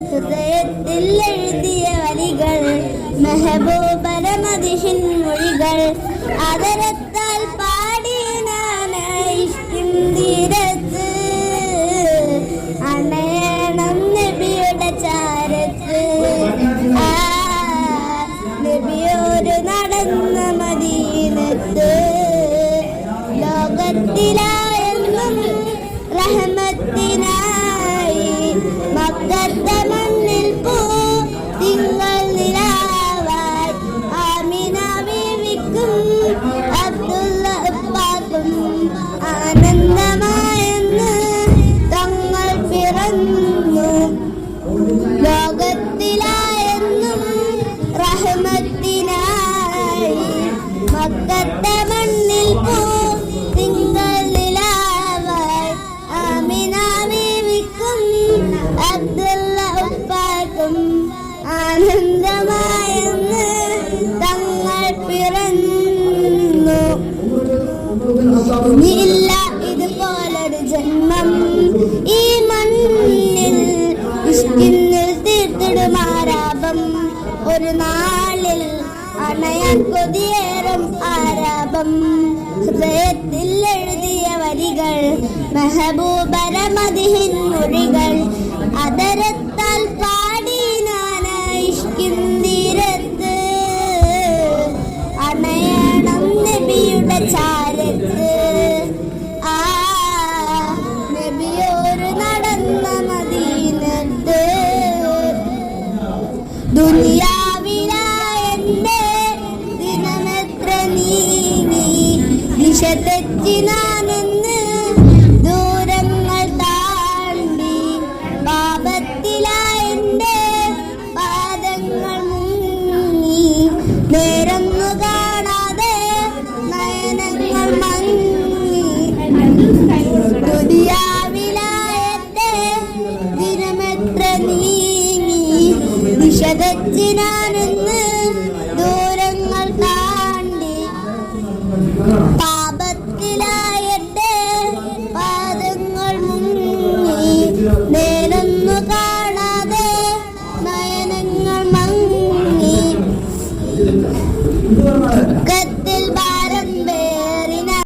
ഹൃദയത്തിൽ എഴുതിയ വരികൾ മെഹബൂബര മതിഹിൻ മൊഴികൾ. അതരത്താൽ പാടി നാനായിഷ്കിൻ തീരത്ത്. അണയണം നബിയുടെ ചാരത്ത്. ആ നബിയോര് നടന്ന മദീനത്ത്. ലോകത്തിലായെന്നും റഹ്മത്തിനായി 一 ആനന്ദമായെന്ന് തങ്ങൾ പിറന്നു. ഇല്ല ഇതുപോലൊരു ജന്മം ഈ മണ്ണിൽ ഇഷ്ടിന്നിൽ തീർത്തിടുമാരാപം ഒരു നാളിൽ അണയാൻ കൊതിയേറും ആരാപം. ഹൃദയത്തിൽ എഴുതിയ വരികൾ മെഹബൂബര നാനെന്ന് ദൂരങ്ങൾ താണ്ടി പാപത്തിലായെന്റെ പാദങ്ങൾ മുങ്ങി. നേരന്നു കാണാതെ നയനങ്ങൾ മങ്ങി. ദുനിയാവിലായത്തെ ദിനമെത്ര നീങ്ങി. ഞാനെന്ന് Good.